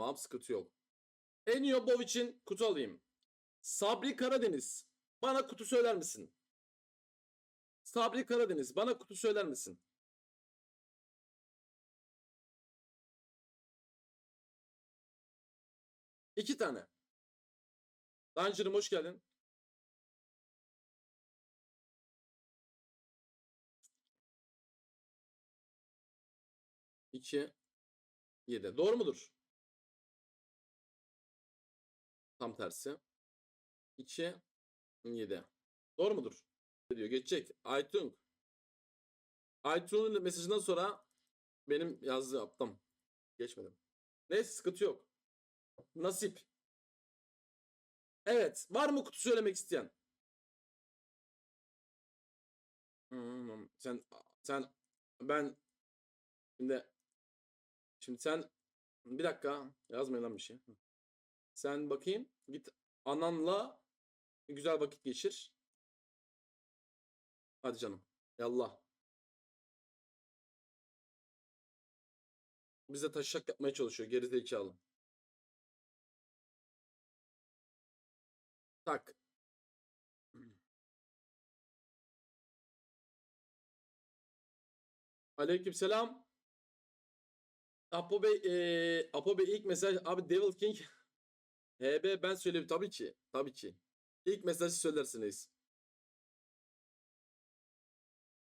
Tamam sıkıntı yok. Enio Bov kutu alayım. Sabri Karadeniz. Bana kutu söyler misin? Sabri Karadeniz. Bana kutu söyler misin? İki tane. Dungeon'ım hoş geldin. İki. Yedi. Doğru mudur? Tam tersi. 2 7. Doğru mudur? Diyor. Geçecek. Aytung. Aytung'un mesajından sonra benim yazdığı yaptım. Geçmedim. Neyse sıkıntı yok. Nasip. Evet. Var mı kutu söylemek isteyen? Hmm, sen sen ben şimdi şimdi sen bir dakika yazmayın bir şey. Sen bakayım git ananla güzel vakit geçir. Hadi canım. Yallah. Bize taşak yapmaya çalışıyor gerizekalı. Tak. Aleykümselam. Apo Bey, eee Apo Bey ilk mesaj abi Devil King HB ben söyleyeyim tabii ki. Tabii ki. İlk mesajı söylersiniz.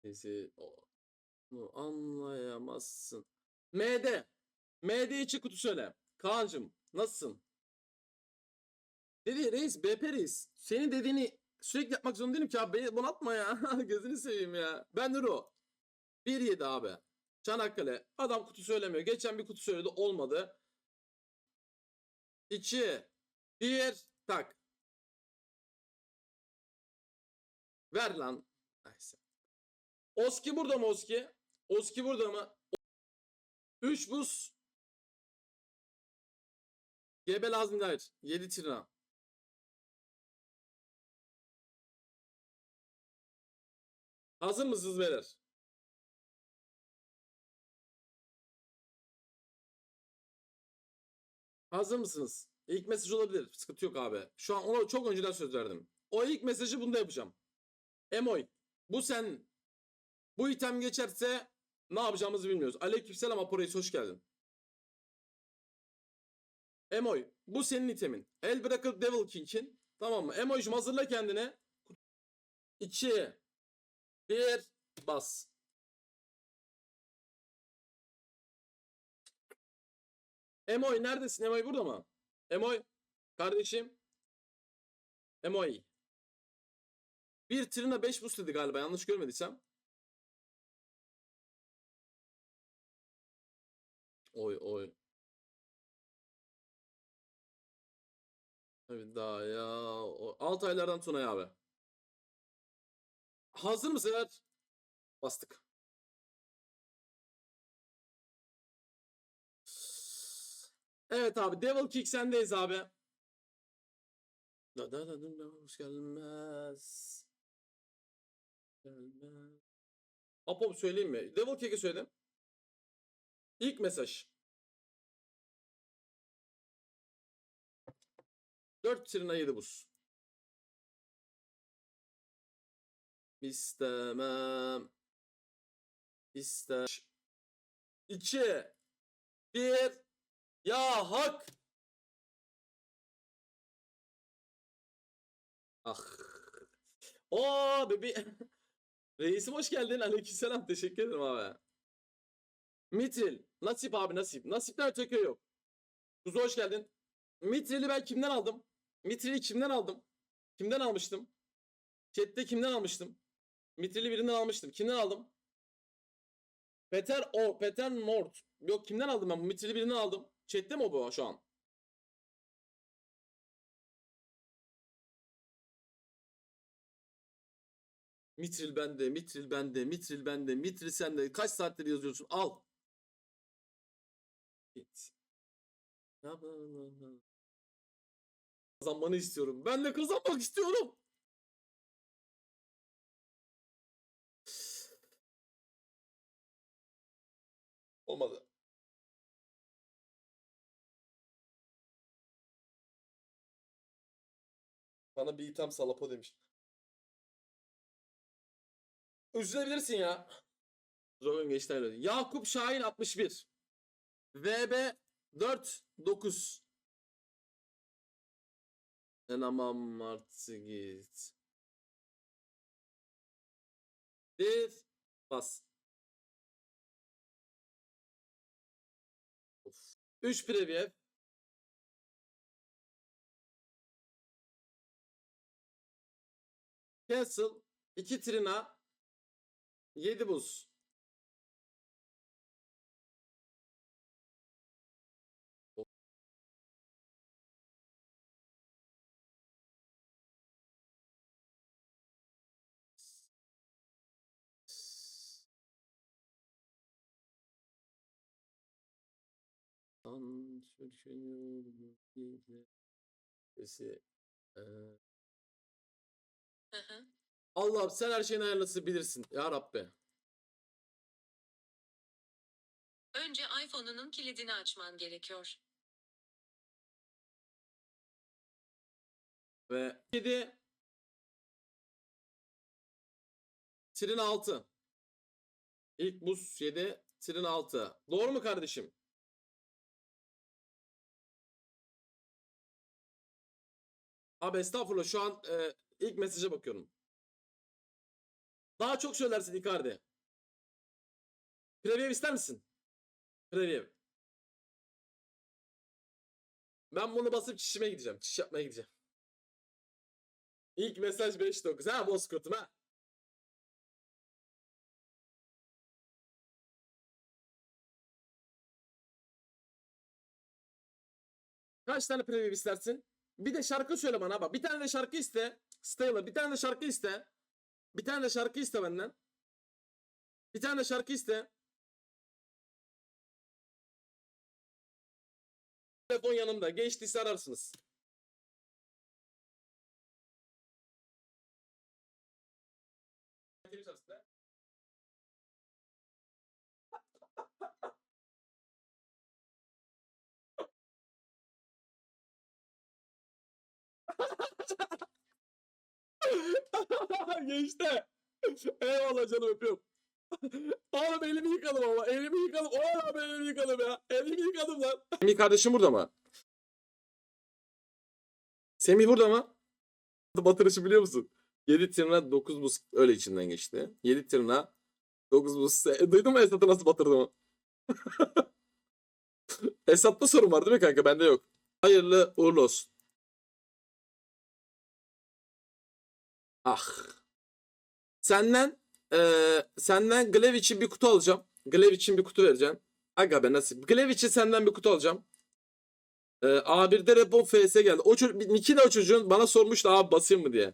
Neyse onu anlayamazsın. MD. MD içi kutu söyle. Kaan'cım nasılsın? Dedi reis BP reis. Senin dediğini sürekli yapmak zorunda değilim ki abi. Beni bunaltma ya. Gözünü seveyim ya. Ben Nuro. 1-7 abi. Çanakkale. Adam kutu söylemiyor. Geçen bir kutu söyledi olmadı. 2 1 tak. Ver lan. Neyse. Oski burada mı Oski? Oski burada mı? 3 buz. GB lazım değil. 7 trina. Hazır mısınız beyler? Hazır mısınız? İlk mesaj olabilir. Sıkıntı yok abi. Şu an ona çok önceden söz verdim. O ilk mesajı bunda yapacağım. Emoy. Bu sen. Bu item geçerse ne yapacağımızı bilmiyoruz. Aleykümselam Aporeis hoş geldin. Emoy. Bu senin itemin. El bırakıp Devil King'in. Tamam mı? Emoy'cum hazırla kendine. 2 1 bas. Emoy neredesin? Emoy burada mı? Emoy kardeşim. Emoy. Bir trina 5 boost dedi galiba yanlış görmediysem. Oy oy. Evet daha ya. 6 aylardan Tunay abi. Hazır mısın? Bastık. Evet abi Devil Kick sendeyiz abi. Da da da da hoş gelmez. Gelmez. Apo söyleyeyim mi? Devil Kick'i söyledim. İlk mesaj. 4 trina 7 buz. İstemem. İste. 2 1 ya hak. Ah. Oo bebi. Reisim hoş geldin. Aleykümselam. Teşekkür ederim abi. Mitril. Nasip abi nasip. Nasipten öteki yok. Kuzu hoş geldin. Mitril'i ben kimden aldım? Mitril'i kimden aldım? Kimden almıştım? Chat'te kimden almıştım? Mitril'i birinden almıştım. Kimden aldım? Peter o Peter Nort. Yok kimden aldım ben? Mitril'i birinden aldım. Chat'te mi bu şu an? Mitril bende, Mitril bende, Mitril bende, Mitril sende. Kaç saattir yazıyorsun? Al. Git. Kazanmanı istiyorum. Ben de kazanmak istiyorum. Olmadı. Bana bir item salapo demiş. Üzülebilirsin ya. Geçti öyle. Yakup Şahin 61. VB 4 9. Enamam Martı git. Bir bas. Of. 3 preview. Cancel. 2 trina. 7 buz. An sürüşünü Sesi. Ee. Allah'ım sen her şeyin ayarlasın bilirsin. Ya Rabbi. Önce iPhone'unun kilidini açman gerekiyor. Ve 7 Trin 6 İlk buz 7 Trin 6 Doğru mu kardeşim? Abi estağfurullah şu an e, ilk mesaja bakıyorum. Daha çok söylersin Icardi. Preview ister misin? Preview. Ben bunu basıp çişime gideceğim. Çiş yapmaya gideceğim. İlk mesaj 5.9. Ha Bozkurt'um ha. Kaç tane preview istersin? Bir de şarkı söyle bana bak. Bir tane de şarkı iste. Stayla bir tane de şarkı iste. Bir tane de şarkı iste benden. Bir tane de şarkı iste. Telefon yanımda. Geçtiyse ararsınız. Geçti. Eyvallah canım öpüyorum. Oğlum elimi yıkadım ama. Elimi yıkadım. Oğlum elimi yıkadım ya. Elimi yıkadım lan. Semih kardeşim burada mı? Semih burada mı? Batırışı biliyor musun? 7 tırna 9 buz öyle içinden geçti. 7 tırna 9 buz. E, duydun mu Esat'ı nasıl batırdığımı? Esat'ta sorun var değil mi kanka? Bende yok. Hayırlı uğurlu olsun. Ah. Senden eee senden Glev için bir kutu alacağım. Glev için bir kutu vereceğim. Aga be nasip. Glev için senden bir kutu alacağım. Eee A1'de Repo FS geldi. O çocuk, Niki o çocuğun bana sormuştu abi basayım mı diye.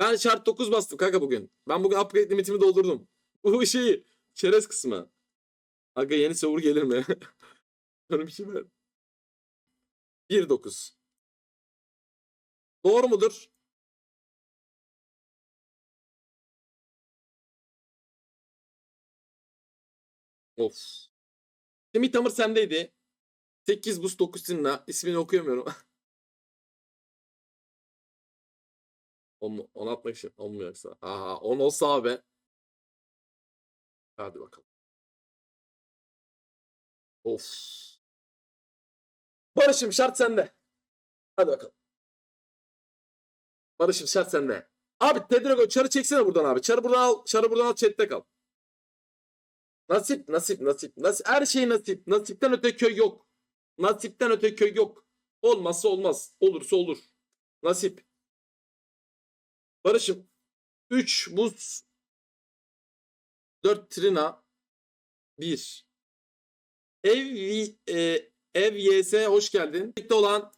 Ben şart 9 bastım kanka bugün. Ben bugün upgrade limitimi doldurdum. Bu şeyi çerez kısmı. Aga yeni server gelir mi? Öyle bir şey ver. 1.9. Doğru mudur? Of. Semih Tamır sendeydi. 8 bus 9 sinna. İsmini okuyamıyorum. Onu, onu atmak için olmuyor yoksa. Aha 10 olsa abi. Hadi bakalım. Of. Barış'ım şart sende. Hadi bakalım. Barış'ım şart sende. Abi Tedrago çarı çeksene buradan abi. Çarı buradan al. Çarı buradan al chatte kal. Nasip, nasip, nasip, nasip. Her şey nasip. Nasipten öte köy yok. Nasipten öte köy yok. Olmazsa olmaz. Olursa olur. Nasip. Barış'ım. 3 buz. 4 trina. 1. Ev, e, ev YS hoş geldin. Birlikte olan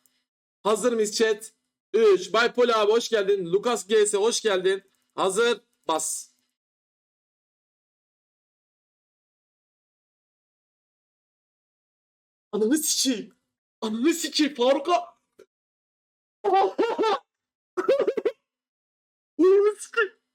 hazır mıyız chat? 3. Baypol abi hoş geldin. Lucas GS hoş geldin. Hazır. Bas. Ananı sikeyim. Ananı sikeyim Faruk'a. Ananı sikeyim.